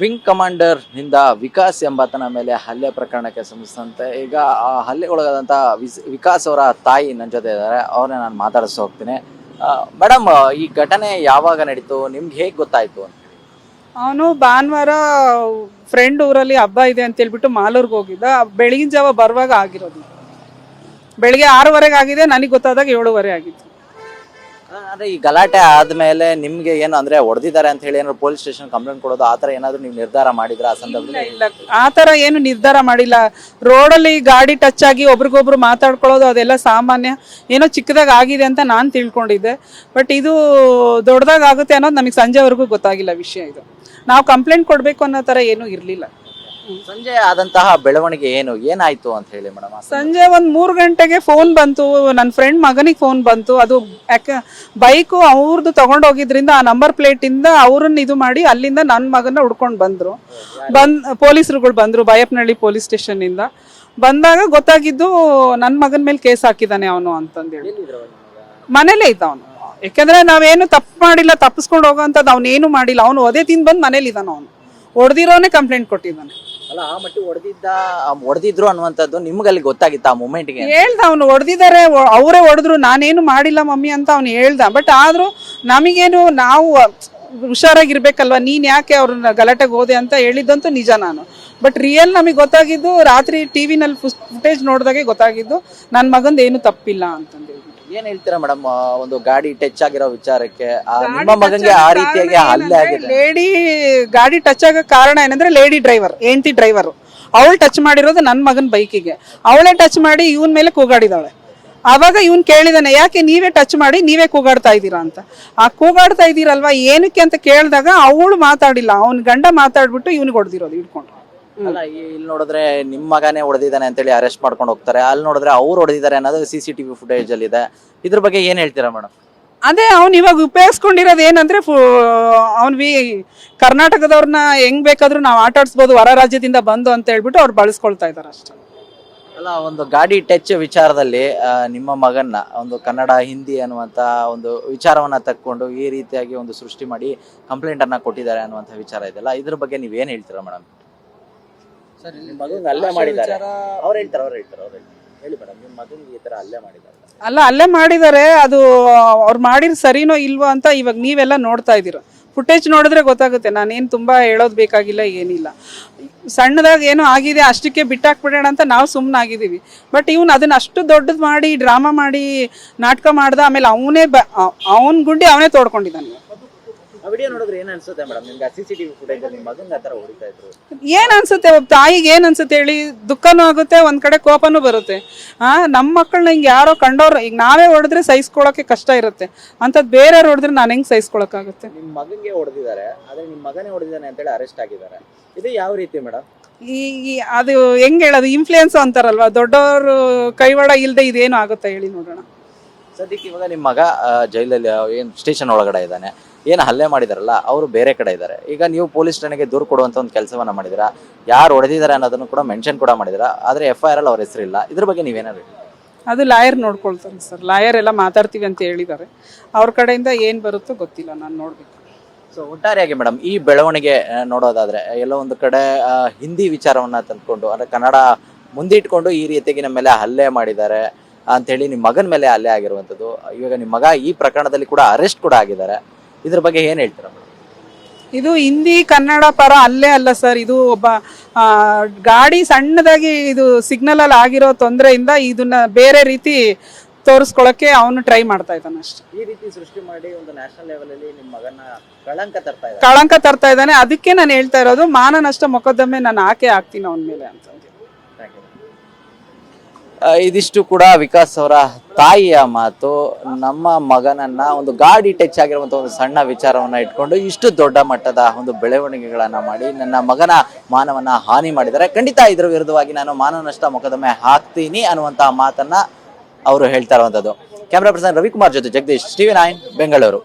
Wing ಕಮಾಂಡರ್ನಿಂದ Vikas ಎಂಬಾತನ ಮೇಲೆ ಹಲ್ಲೆ ಪ್ರಕರಣಕ್ಕೆ ಸಂಬಂಧಿಸಿದಂತೆ, ಈಗ ಆ ಹಲ್ಲೆಗೊಳಗಾದಂಥ ಒಳಗಾದಂತಹ ವಿಕಾಸ್ ಅವರ ತಾಯಿ ನನ್ನ ಜೊತೆ ಇದ್ದಾರೆ, ಅವ್ರನ್ನ ನಾನು ಮಾತಾಡಿಸ್ ಹೋಗ್ತೀನಿ. ಮೇಡಮ್ ಈ ಘಟನೆ ಯಾವಾಗ ನಡೀತು? ನಿಮ್ಗೆ ಹೇಗೆ ಗೊತ್ತಾಯ್ತು? ಅಂತ ಅವನು ಭಾನುವಾರ ಫ್ರೆಂಡ್ ಊರಲ್ಲಿ ಹಬ್ಬ ಇದೆ ಅಂತ ಹೇಳ್ಬಿಟ್ಟು ಮಾಲೂರ್ಗೆ ಹೋಗಿದ್ದ. ಬೆಳಗಿನ ಜಾವ ಬರುವಾಗ ಆಗಿರೋದು. ಬೆಳಿಗ್ಗೆ ಆರೂವರೆಗೆ ಆಗಿದೆ, ನನಗೆ ಗೊತ್ತಾದಾಗ ಏಳುವರೆ ಆಗಿತ್ತು. ಅಂದ್ರೆ ಈ ಗಲಾಟೆ ಆದ್ಮೇಲೆ ನಿಮ್ಗೆ ಏನು ಅಂದ್ರೆ ಹೊಡೆದಿದ್ದಾರೆ ಅಂತ ಹೇಳಿ ಏನಾದ್ರು ಪೊಲೀಸ್ ಸ್ಟೇಷನ್ ಕಂಪ್ಲೇಂಟ್ ಕೊಡೋದು ಆತರ ಏನಾದ್ರು ನೀವು ನಿರ್ಧಾರ ಮಾಡಿದ್ರ ಆ ಸಂದರ್ಭದಲ್ಲಿ? ಇಲ್ಲ ಆ ಥರ ಏನು ನಿರ್ಧಾರ ಮಾಡಿಲ್ಲ. ರೋಡಲ್ಲಿ ಗಾಡಿ ಟಚ್ ಆಗಿ ಒಬ್ರಿಗೊಬ್ರು ಮಾತಾಡ್ಕೊಳ್ಳೋದು ಅದೆಲ್ಲ ಸಾಮಾನ್ಯ. ಏನೋ ಚಿಕ್ಕದಾಗ ಆಗಿದೆ ಅಂತ ನಾನು ತಿಳ್ಕೊಂಡಿದ್ದೆ. ಬಟ್ ಇದು ದೊಡ್ಡದಾಗ ಆಗುತ್ತೆ ಅನ್ನೋದು ನಮಗೆ ಸಂಜೆವರೆಗೂ ಗೊತ್ತಾಗಿಲ್ಲ ವಿಷಯ ಇದು. ನಾವು ಕಂಪ್ಲೇಂಟ್ ಕೊಡಬೇಕು ಅನ್ನೋ ಥರ ಏನೂ ಇರಲಿಲ್ಲ. ಸಂಜೆ ಆದಂತಹ ಬೆಳವಣಿಗೆ ಏನು? ಏನಾಯ್ತು ಅಂತ ಹೇಳಿ ಮೇಡಮ್ ಸಂಜೆ? ಒಂದು ಮೂರು ಗಂಟೆಗೆ ಫೋನ್ ಬಂತು. ನನ್ನ ಫ್ರೆಂಡ್ ಮಗನಿಗೆ ಫೋನ್ ಬಂತು. ಅದು ಯಾಕೆ ಬೈಕು ಅವ್ರದ್ದು ತಗೊಂಡೋಗಿದ್ರಿಂದ ಆ ನಂಬರ್ ಇಂದ ಅವ್ರನ್ನ ಇದು ಮಾಡಿ ಅಲ್ಲಿಂದ ನನ್ನ ಮಗನ ಹುಡ್ಕೊಂಡು ಬಂದ್ರು. ಬಂದ್ ಪೊಲೀಸರುಗಳು ಬಂದ್ರು ಬಯಪ್ನಹಳ್ಳಿ ಪೊಲೀಸ್ ಸ್ಟೇಷನ್ ಇಂದ. ಬಂದಾಗ ಗೊತ್ತಾಗಿದ್ದು ನನ್ನ ಮಗನ ಮೇಲೆ ಕೇಸ್ ಹಾಕಿದ್ದಾನೆ ಅವನು ಅಂತಂದೇಳಿ. ಮನೇಲೇ ಇದ್ದ ಅವನು. ಯಾಕಂದ್ರೆ ನಾವೇನು ತಪ್ಪು ಮಾಡಿಲ್ಲ ತಪ್ಪಿಸ್ಕೊಂಡು ಹೋಗೋಂಥದ್ದು ಅವನೇನು ಮಾಡಿಲ್ಲ. ಅವನು ಒದೆ ತಿಂದು ಬಂದು ಮನೇಲಿ ಇದ್ದಾನ ಅವನು. ಹೊಡೆದಿರೋನೇ ಕಂಪ್ಲೇಂಟ್ ಕೊಟ್ಟಿದ್ದಾನೆ. ಅಲ್ಲ, ಆ ಮಟ್ಟಿಗೆ ಹೊಡೆದಿದ್ದ ಹೊಡೆದಿದ್ರು ಅನ್ನುವಂಥದ್ದು ನಿಮ್ಗೆ ಅಲ್ಲಿ ಗೊತ್ತಾಗಿತ್ತು ಆ ಮೂಮೆಂಟ್ಗೆ ಹೇಳ್ದ, ಅವನು ಹೊಡೆದಿದ್ದಾರೆ ಅವರೇ ಹೊಡೆದ್ರು ನಾನೇನು ಮಾಡಿಲ್ಲ ಮಮ್ಮಿ ಅಂತ ಅವ್ನು ಹೇಳ್ದ. ಬಟ್ ಆದ್ರೂ ನಮಗೇನು ನಾವು ಹುಷಾರಾಗಿರ್ಬೇಕಲ್ವ? ನೀನ್ ಯಾಕೆ ಅವ್ರನ್ನ ಗಲಾಟೆಗೆ ಹೋದೆ ಅಂತ ಹೇಳಿದ್ದಂತೂ ನಿಜ ನಾನು. ಬಟ್ ರಿಯಲ್ ನಮಗೆ ಗೊತ್ತಾಗಿದ್ದು, ರಾತ್ರಿ ಟಿ ವಿನಲ್ಲಿ ಫುಟೇಜ್ ನೋಡಿದಾಗೆ ಗೊತ್ತಾಗಿದ್ದು ನನ್ನ ಮಗಂದು ಏನು ತಪ್ಪಿಲ್ಲ ಅಂತಂದೇಳಿ. ಏನ್ ಹೇಳ್ತೀರಾ ಮೇಡಮ್ ಒಂದು ಗಾಡಿ ಟಚ್ ಆಗಿರೋ ವಿಚಾರಕ್ಕೆ ಆ ನಿಮ್ಮ ಮಗನಿಗೆ ಆ ರೀತಿಯಾಗಿ ಹಲ್ಲೆ ಆಗಿದೆ. ಲೇಡಿ ಗಾಡಿ ಟಚ್ ಆಗೋ ಕಾರಣ ಏನಂದ್ರೆ ಲೇಡಿ ಡ್ರೈವರ್ ಹೆಂಡತಿ ಡ್ರೈವರ್ ಅವಳು ಟಚ್ ಮಾಡಿರೋದು ನನ್ನ ಮಗನ ಬೈಕಿಗೆ. ಅವಳೇ ಟಚ್ ಮಾಡಿ ಇವನ್ ಮೇಲೆ ಕೂಗಾಡಿದಾಳೆ. ಅವಾಗ ಇವನ್ ಕೇಳಿದಾನೆ ಯಾಕೆ ನೀವೇ ಟಚ್ ಮಾಡಿ ನೀವೇ ಕೂಗಾಡ್ತಾ ಇದ್ದೀರಾ? ಅಂತ. ಆ ಕೂಗಾಡ್ತಾ ಇದ್ದೀರಲ್ವಾ ಏನಕ್ಕೆ ಅಂತ ಕೇಳಿದಾಗ ಅವಳು ಮಾತಾಡಿಲ್ಲ. ಅವನ್ ಗಂಡ ಮಾತಾಡ್ಬಿಟ್ಟು ಇವ್ನಿಗೆ ಹೊಡೆದಿರೋದು ಹಿಡ್ಕೊಂಡು ಅಲ್ಲ ಇಲ್ಲಿ ನೋಡಿದ್ರೆ ನಿಮ್ಮ ಮಗನೇ ಹೊಡೆದಿದ್ದಾನೆ ಅಂತೇಳಿ ಅರೆಸ್ಟ್ ಮಾಡ್ಕೊಂಡು ಹೋಗ್ತಾರೆ. ಅಲ್ಲಿ ನೋಡಿದ್ರೆ ಅವ್ರು ಹೊಡೆದಿದ್ದಾರೆ ಅನ್ನೋದು ಸಿ ಸಿ ಟಿವಿ ಫುಟೇಜ್ ಅಲ್ಲಿ ಇದೆ. ಇದ್ರ ಬಗ್ಗೆ ಏನ್ ಹೇಳ್ತೀರಾ ಮೇಡಮ್ ಅದೇ ಅವ್ನು ಇವಾಗ ಉಪಯೋಗಿಸ್ಕೊಂಡಿರೋದು ಏನಂದ್ರೆ ಅವ್ನು ವಿ ಕರ್ನಾಟಕದವ್ರನ್ನ ಹೆಂಗ್ ಬೇಕಾದ್ರೂ ನಾವು ಆಟಾಡ್ಸ್ಬೋದು ಹೊರ ರಾಜ್ಯದಿಂದ ಬಂದು ಅಂತ ಹೇಳ್ಬಿಟ್ಟು ಅವ್ರು ಬಳಸ್ಕೊಳ್ತಾ ಇದ್ದಾರೆ ಅಷ್ಟೇ. ಅಲ್ಲ ಒಂದು ಗಾಡಿ ಟಚ್ ವಿಚಾರದಲ್ಲಿ ನಿಮ್ಮ ಮಗನ್ನ ಒಂದು ಕನ್ನಡ ಹಿಂದಿ ಅನ್ನುವಂತ ಒಂದು ವಿಚಾರವನ್ನ ತಕ್ಕೊಂಡು ಈ ರೀತಿಯಾಗಿ ಒಂದು ಸೃಷ್ಟಿ ಮಾಡಿ ಕಂಪ್ಲೇಂಟ್ ಅನ್ನ ಕೊಟ್ಟಿದ್ದಾರೆ ಅನ್ನುವಂತ ವಿಚಾರ ಇದೆಲ್ಲ ಇದ್ರ ಬಗ್ಗೆ ನೀವೇನ್ ಏನ್ ಹೇಳ್ತೀರಾ ಮೇಡಮ್ ನಿಮ್ಮ ಮಗನ್ ಅಲ್ಲೇ ಮಾಡಿದ್ದಾರೆ. ಅವ್ರು ಹೇಳ್ತಾರೆ ಅವ್ರು ಹೇಳ್ತಾರೆ ಅವ್ರು ಹೇಳ್ತಾರೆ. ಹೇಳಿ ಮೇಡಮ್ ನಿಮ್ಮ ಮಗನ್ಗೆ ಈ ತರ ಅಲ್ಲೇ ಮಾಡಿದ್ದಾರೆ. ಅಲ್ಲ ಅಲ್ಲೇ ಮಾಡಿದ್ದಾರೆ ಅದು ಅವ್ರು ಮಾಡಿದ್ರೆ ಸರಿನೋ ಇಲ್ವೋ ಅಂತ ಇವಾಗ ನೀವೆಲ್ಲ ನೋಡ್ತಾ ಇದ್ದೀರ. ಫುಟೇಜ್ ನೋಡಿದ್ರೆ ಗೊತ್ತಾಗುತ್ತೆ ನಾನೇನು ತುಂಬ ಹೇಳೋದು ಬೇಕಾಗಿಲ್ಲ ಏನಿಲ್ಲ. ಸಣ್ಣದಾಗಿ ಏನೋ ಆಗಿದೆ ಅಷ್ಟಕ್ಕೆ ಬಿಟ್ಟಾಕ್ಬಿಡೋಣ ಅಂತ ನಾವು ಸುಮ್ಮನಾಗಿದ್ದೀವಿ ಬಟ್ ಇವ್ನು ಅದನ್ನ ಅಷ್ಟು ದೊಡ್ಡದು ಮಾಡಿ ಡ್ರಾಮಾ ಮಾಡಿ ನಾಟಕ ಮಾಡ್ದ ಆಮೇಲೆ ಅವನೇ ಬ ಅವನ ಗುಂಡಿ ಅವನೇ ತೋಡ್ಕೊಂಡಿದ್ದಾನೆ. ಆ ವಿಡಿಯೋ ನೋಡಿದ್ರೆ ಏನ್ ಅನ್ಸುತ್ತೆ ಮೇಡಮ್ ನಿಮ್ಗೆ ಸಿ ಸಿ ಟಿವಿ ಫುಟೇಜ್ ನಿಮ್ಮ ಮಗನ್ ಹೊಡಿತಾ ಇದ್ರು? ಏನ್ ಅನ್ಸುತ್ತೆ? ಒಬ್ಬ ತಾಯಿಗೆ ಏನ್ ಅನ್ಸುತ್ತೆ ಹೇಳಿ? ದುಃಖನೂ ಆಗುತ್ತೆ ಒಂದ್ ಕಡೆ ಕೋಪನೂ ಬರುತ್ತೆ. ಆ ನಮ್ಮ ಮಕ್ಕಳನ್ನ ಹಿಂಗ್ ಯಾರೋ ಕಂಡವ್ರು ಈಗ ನಾವೇ ಹೊಡೆದ್ರೆ ಸಹಿಸ್ಕೊಳಕ್ಕೆ ಕಷ್ಟ ಇರುತ್ತೆ. ಅಂತದ್ ಬೇರೆಯವ್ರು ಹೊಡೆದ್ರೆ ನಾನು ಹೆಂಗ್ ಸಹಿಸ್ಕೊಳಕ್ಕಾಗುತ್ತೆ? ನಿಮ್ಮ ಮಗನ್ಗೆ ಹೊಡೆದಿದ್ದಾರೆ ಆದ್ರೆ ನಿಮ್ಮ ಮಗನೇ ಹೊಡೆದಿದ್ದಾನೆ ಅಂತೇಳಿ ಅರೆಸ್ಟ್ ಆಗಿದ್ದಾರೆ. ಇದು ಯಾವ ರೀತಿ ಮೇಡಮ್ ಈ ಈ ಅದು ಹೆಂಗ್ ಹೇಳೋದು? ಇನ್ಫ್ಲೂಯೆನ್ಸ್ ಅಂತಾರಲ್ವಾ? ದೊಡ್ಡವರು ಕೈವಾಡ ಇಲ್ಲದೆ ಇದೇನು ಆಗುತ್ತೆ ಹೇಳಿ ನೋಡೋಣ. ಸದ್ಯಕ್ಕೆ ಇವಾಗ ನಿಮ್ಮ ಮಗ ಜೈಲಲ್ಲಿ ಏನು ಸ್ಟೇಷನ್ ಒಳಗಡೆ ಇದ್ದಾನೆ. ಏನು ಹಲ್ಲೆ ಮಾಡಿದಾರಲ್ಲ ಅವರು ಬೇರೆ ಕಡೆ ಇದ್ದಾರೆ. ಈಗ ನೀವು ಪೊಲೀಸ್ ಠಾಣೆಗೆ ದೂರು ಕೊಡುವಂಥ ಒಂದು ಕೆಲಸವನ್ನ ಮಾಡಿದಿರಾ? ಯಾರು ಹೊಡೆದಿದ್ದಾರೆ ಅನ್ನೋದನ್ನು ಕೂಡ ಮೆನ್ಷನ್ ಕೂಡ ಮಾಡಿದಿರಾ? ಆದರೆ ಎಫ್ ಐ ಆರ್ ಅಲ್ಲಿ ಅವ್ರ ಹೆಸರಿಲ್ಲ. ಇದ್ರ ಬಗ್ಗೆ ನೀವೇನಾದ್ರು ಹೇಳಿ. ಅದು ಲಾಯರ್ ನೋಡ್ಕೊಳ್ತಾರೆ ಸರ್. ಲಾಯರ್ ಎಲ್ಲ ಮಾತಾಡ್ತೀವಿ ಅಂತ ಹೇಳಿದ್ದಾರೆ. ಅವ್ರ ಕಡೆಯಿಂದ ಏನು ಬರುತ್ತೋ ಗೊತ್ತಿಲ್ಲ ನಾನು ನೋಡಬೇಕು. ಸೊ ಒಟ್ಟಾರೆಯಾಗಿ ಮೇಡಮ್ ಈ ಬೆಳವಣಿಗೆ ನೋಡೋದಾದರೆ ನೋಡೋದಾದ್ರೆ ಎಲ್ಲೋ ಒಂದು ಕಡೆ ಹಿಂದಿ ವಿಚಾರವನ್ನ ತಂದ್ಕೊಂಡು ಅಂದ್ರೆ ಕನ್ನಡ ಮುಂದಿಟ್ಕೊಂಡು ಈ ರೀತಿಯಾಗಿ ನಮ್ಮ ಮೇಲೆ ಹಲ್ಲೆ ಮಾಡಿದ್ದಾರೆ. ಅಂತೇಳಿ ನಿಮ್ಮ ಮಗನ ಮೇಲೆ ಅಲ್ಲೇ ಆಗಿರುವಂಥದ್ದು. ಇವಾಗ ನಿಮ್ಮ ಮಗ ಈ ಪ್ರಕರಣದಲ್ಲಿ ಕೂಡ ಅರೆಸ್ಟ್ ಕೂಡ ಆಗಿದ್ದಾರೆ. ಇದ್ರ ಬಗ್ಗೆ ಏನ್ ಹೇಳ್ತೀರಾ? ಇದು ಹಿಂದಿ ಕನ್ನಡ ಪರ ಅಲ್ಲೇ ಅಲ್ಲ ಸರ್. ಇದು ಒಬ್ಬ ಗಾಡಿ ಸಣ್ಣದಾಗಿ ಇದು ಸಿಗ್ನಲ್ ಅಲ್ಲಿ ಆಗಿರೋ ತೊಂದರೆಯಿಂದ ಇದನ್ನ ಬೇರೆ ರೀತಿ ತೋರಿಸ್ಕೊಳಕ್ಕೆ ಅವನು ಟ್ರೈ ಮಾಡ್ತಾ ಇದ್ದಾನೆ ಅಷ್ಟೇ. ಈ ರೀತಿ ಸೃಷ್ಟಿ ಮಾಡಿ ಒಂದು ನ್ಯಾಷನಲ್ ಲೆವೆಲ್ ಅಲ್ಲಿ ನಿಮ್ಮ ಮಗನ ಕಳಂಕ ತರ್ತಾ ಇದ್ದಾನೆ. ಕಳಂಕ ತರ್ತಾ ಇದ್ದಾನೆ. ಅದಕ್ಕೆ ನಾನು ಹೇಳ್ತಾ ಇರೋದು ಮಾನನಷ್ಟ ಮೊಕದ್ದಮೆ ನಾನು ಆಕೆ ಹಾಕ್ತೀನಿ ಅವನ ಮೇಲೆ ಅಂತ. ಇದಿಷ್ಟು ಕೂಡ ವಿಕಾಸ್ ಅವರ ತಾಯಿಯ ಮಾತು, ನಮ್ಮ ಮಗನನ್ನ ಒಂದು ಗಾಡಿ ಟಚ್ ಆಗಿರುವಂತಹ ಒಂದು ಸಣ್ಣ ವಿಚಾರವನ್ನ ಇಟ್ಕೊಂಡು ಇಷ್ಟು ದೊಡ್ಡ ಮಟ್ಟದ ಒಂದು ಬೆಳವಣಿಗೆಗಳನ್ನ ಮಾಡಿ ನನ್ನ ಮಗನ ಮಾನವನ್ನ ಹಾನಿ ಮಾಡಿದ್ದಾರೆ. ಖಂಡಿತ ಇದ್ರ ವಿರುದ್ಧವಾಗಿ ನಾನು ಮಾನವನಷ್ಟ ಮೊಕದ್ದಮೆ ಹಾಕ್ತೀನಿ ಅನ್ನುವಂತಹ ಮಾತನ್ನ ಅವರು ಹೇಳ್ತಾ ಇರುವಂತದ್ದು. ಕ್ಯಾಮ್ರಾ ಪರ್ಸನ್ ರವಿಕುಮಾರ್ ಜೊತೆ ಜಗದೀಶ್ ಟಿವಿ ನೈನ್ ಬೆಂಗಳೂರು.